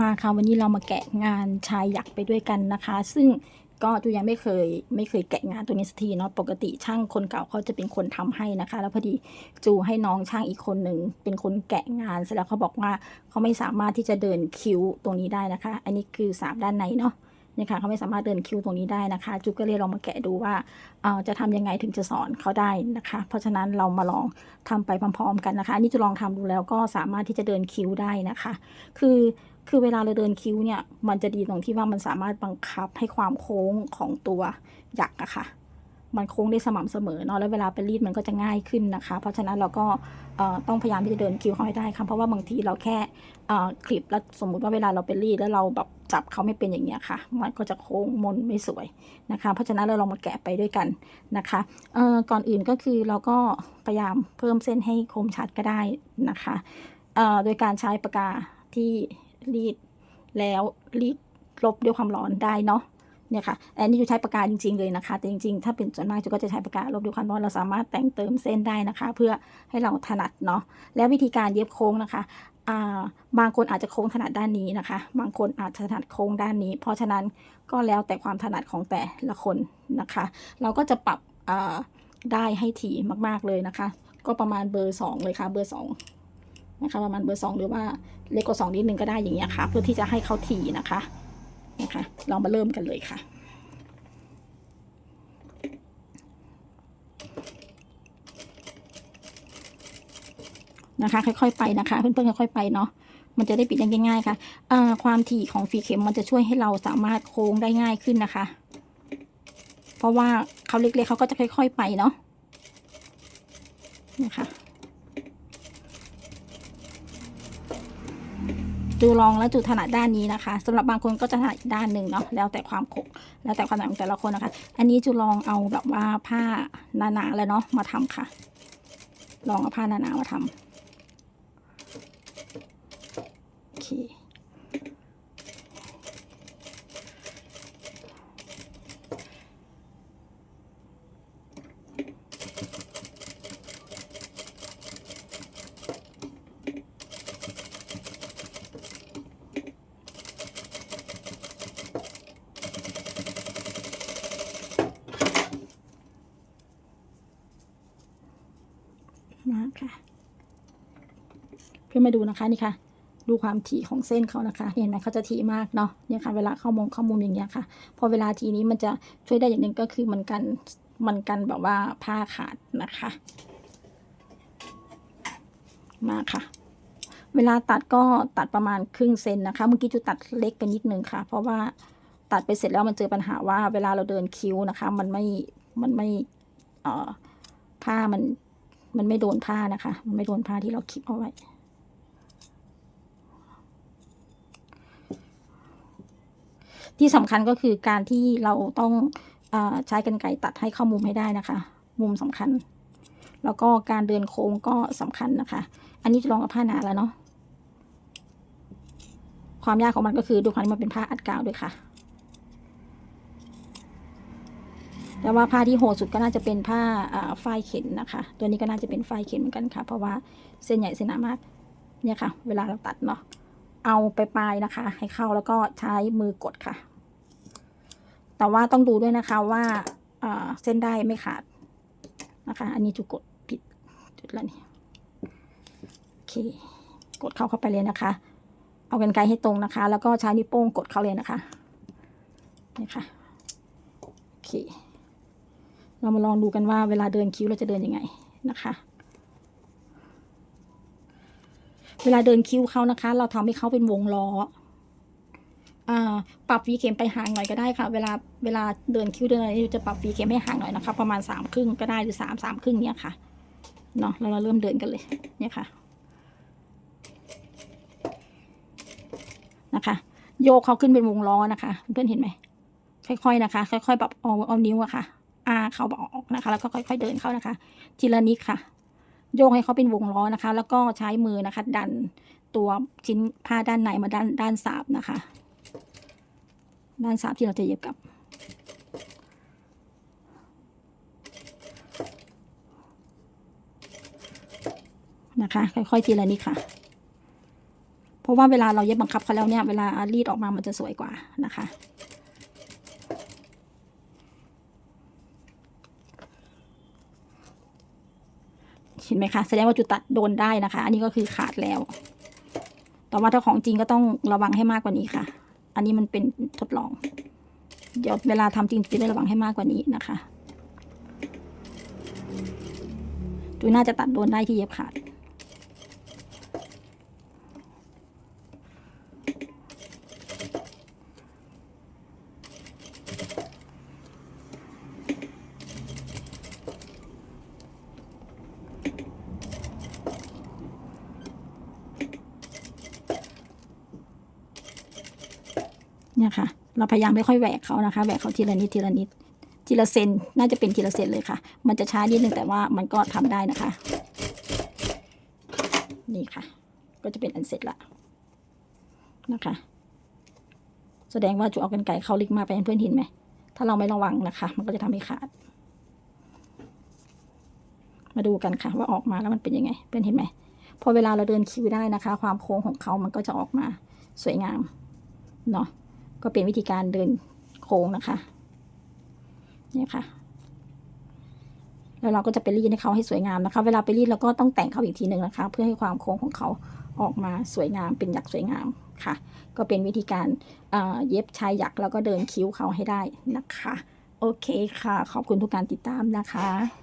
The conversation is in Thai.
มาค่ะวันนี้เรามาแกะงานชายหยักไปด้วยกันนะคะ ซึ่งก็จูยังไม่เคยไม่เคยแกะงานตัวนี้สักทีเนาะปกติช่างคนเก่าเขาจะเป็นคนทำให้นะคะ แล้วพอดีจูให้น้องช่างอีกคนหนึ่งเป็นคนแกะงานเสร็จแล้วเขาบอกว่าเขาไม่สามารถที่จะเดินคิ้วตรงนี้ได้นะคะ อันนี้คือสามด้านในเนาะ เนี่ยค่ะเขาไม่สามารถเดินคิวตรงนี้ได้นะคะจูก็เลยลองมาแกะดูว่าจะทำยังไงถึงจะสอนเขาได้นะคะ เพราะฉะนั้นเรามาลองทำไปพร้อมๆกันนะคะอันนี้จะลองทำดูแล้วก็สามารถที่จะเดินคิวได้นะคะ คือคือเวลาเราเดินคิ้วเนี่ย มันจะดีตรงที่ว่ามันสามารถบังคับให้ความโค้งของตัวหยักอะค่ะ มันโค้งได้สม่ำเสมอเนาะ แล้วเวลาไปรีดมันก็จะง่ายขึ้นนะคะ เพราะฉะนั้นเราก็ต้องพยายามที่จะเดินคิ้วเขาให้ได้ค่ะ เพราะว่าบางทีเราแค่คลิปแล้วสมมุติว่าเวลาเราไปรีดแล้วเราแบบ จับเขาไม่เป็นอย่างเงี้ยค่ะ มันก็จะโค้งมนไม่สวยนะคะ เพราะฉะนั้นเราลองมาแกะไปด้วยกันนะคะเอ่อก่อนอื่นก็คือเราก็พยายามเพิ่มเส้นให้คมชัดก็ได้นะคะเอ่อโดยการใช้ปากกาที่รีดแล้วรีดลบด้วยความร้อนได้เนาะเนี่ยค่ะอันนี้จะใช้ปากกาจริงๆเลยนะคะ แต่จริงๆ ถ้าเป็นส่วนมากจุก็จะใช้ปากกาลบด้วยความร้อนเราสามารถแต่งเติมเส้นได้นะคะ เพื่อให้เราถนัดเนาะ แล้ววิธีการเย็บโค้งนะคะ บางคนอาจจะโค้งถนัดด้านนี้นะคะ บางคนอาจจะถนัดโค้งด้านนี้ เพราะฉะนั้นก็แล้วแต่ความถนัดของแต่ละคนนะคะ เราก็จะปรับได้ให้ถี่มาก ๆเลยนะคะ ก็ประมาณเบอร์สองเลยค่ะ เบอร์สองนะคะ ประมาณเบอร์สองหรือว่าเล็กกว่าสองนิดนึงก็ได้อย่างเงี้ยค่ะ เพื่อที่จะให้เขาถี่นะคะ นะคะ เรามาเริ่มกันเลยค่ะ นะคะ ค่อย ๆ ไปนะคะ เพื่อนๆค่อยๆไปเนาะมันจะได้ปิดได้ง่ายๆค่ะอ่ความถี่ของฝีเข็มมันจะช่วยให้เราสามารถโค้งได้ง่ายขึ้นนะคะ เพราะว่าเขาเล็กๆเขาก็จะค่อย ๆ ไปเนาะนะคะจูลองแล้วจูถนัดด้านนี้นะคะสำหรับบางคนก็จะถนัดอีกด้านหนึ่งเนาะแล้วแต่ความคกแล้วแต่ความถนัดของแต่ละคนนะคะ อันนี้จูลองเอาแบบว่าผ้าหนาๆเลยเนาะมาทำค่ะ ลองเอาผ้าหนาๆมาทำโอเค มาค่ะ เพื่อมาดูนะคะนี่ค่ะ ดูความถี่ของเส้นเขานะคะเห็นไหมเขาจะถี่มากเนาะเนี่ยค่ะเวลาเข้ามงเข้ามุมอย่างเงี้ยค่ะ พอเวลาทีนี้มันจะช่วยได้อย่างหนึ่งก็คือมันกันมันกันแบบว่าผ้าขาดนะคะ มาค่ะ เวลาตัดก็ตัดประมาณครึ่งเซนนะคะเมื่อกี้จูตัดเล็กไปนิดนึงค่ะ เพราะว่าตัดไปเสร็จแล้วมันเจอปัญหาว่าเวลาเราเดินคิ้วนะคะ มันไม่มันไม่เอ่อผ้ามันมันไม่โดนผ้านะคะ มันไม่โดนผ้าที่เราคลิปเอาไว้ ที่สำคัญก็คือการที่เราต้องอใช้กรรไกรตัดให้เข้ามุมให้ได้นะคะ มุมสำคัญ แล้วก็การเดินโค้งก็สำคัญนะคะ อันนี้จะลองกับผ้าหนาแล้วเนาะความยากของมันก็คือดูความที่มันเป็นผ้าอัดกาวด้วยค่ะแต่ว่าผ้าที่โหดสุดก็น่าจะเป็นผ้าอ่าฝ้ายเข็นนะคะ ตัวนี้ก็น่าจะเป็นฝ้ายเข็นเหมือนกันค่ะ เพราะว่าเส้นใหญ่เส้นหนามาก เนี่ยค่ะ เวลาเราตัดเนาะ เอาไปปลายนะคะ ให้เข้าแล้วก็ใช้มือกดค่ะ แต่ว่าต้องดูด้วยนะคะว่าเส้นได้ไม่ขาดนะคะ อันนี้จุกดผิดจุดแล้วนี่โอเค กดเข้าเข้าไปเลยนะคะ เอากันไกรให้ตรงนะคะ แล้วก็ใช้นิ้วโป้งกดเข้าเลยนะคะนี่ค่ะโอเค เรามาลองดูกันว่าเวลาเดินคิ้วเราจะเดินยังไงนะคะ เวลาเดินคิ้วเขานะคะ เราทำให้เขาเป็นวงล้ออ่าปรับวีเข็มไปห่างหน่อยก็ได้ค่ะ เวลาเวลาเดินคิ้วเดินอะไรจะปรับวีเข็มให้ห่างหน่อยนะคะ ประมาณสามครึ่งก็ได้หรือสามสามครึ่งเนี่ยค่ะเนาะแล้วเราเริ่มเดินกันเลยเนี่ยค่ะนะคะ โยกเขาขึ้นเป็นวงล้อนะคะ เพื่อนเห็นไหมค่อยๆนะคะ ค่อยๆแบบเอาเอานิ้วอะค่ะอาเขาบอกออกนะคะ แล้วก็ค่อย ๆ เดินเข้านะคะ ทีละนิดค่ะ โยกให้เขาเป็นวงล้อนะคะ แล้วก็ใช้มือนะคะ ดันตัวชิ้นผ้าด้านในมาด้านด้านสาบนะคะ ด้านสาบที่เราจะเย็บกับ นะคะ ค่อยๆทีละนิดค่ะ เพราะราะว่าเวลาเราเย็บบังคับเขาแล้วเนี่ย เวลารีดออกมามันจะสวยกว่านะคะ ห็นไหมคะแสดงว่าจุดตัดโดนได้นะคะ อันนี้ก็คือขาดแล้ว แต่ว่าถ้าของจริงก็ต้องระวังให้มากกว่านี้ค่ะ อันนี้มันเป็นทดลอง เดี๋ยวเวลาทำจริงจะได้ระวังให้มากกว่านี้นะคะดูน่าจะตัดโดนได้ที่เย็บขาด เนี่ยค่ะ เราพยายามไม่ค่อยแหวกเขานะคะแหวกเขาทีละนิดทีละนิดทีละเซนน่าจะเป็นทีละเซนเลยค่ะ มันจะช้านิดนึงแต่ว่ามันก็ทำได้นะคะ นี่ค่ะ ก็จะเป็นอันเสร็จละนะคะ แสดงว่าจุเอากันไก่เข้าลึกมากไปเพื่อนห็นไหมถ้าเราไม่ระวังนะคะ มันก็จะทำให้ขาด มาดูกันค่ะ ว่าออกมาแล้วมันเป็นยังไง เพื่อนเห็นไหมพอเวลาเราเดินคิวได้นะคะ ความโค้งของเขามันก็จะออกมาสวยงามเนาะ ก็เป็นวิธีการเดินโค้งนะคะเนี่ยค่ะ แล้วเราก็จะไปรีดให้เขาให้สวยงามนะคะ เวลาไปรีดเราก็ต้องแต่งเขาอีกทีหนึ่งนะคะ เพื่อให้ความโค้งของเขาออกมาสวยงามเป็นหยักสวยงามค่ะ ก็เป็นวิธีการเอ่อเย็บชายหยักแล้วก็เดินคิ้วเขาให้ได้นะคะ โอเคค่ะ ขอบคุณทุกการติดตามนะคะ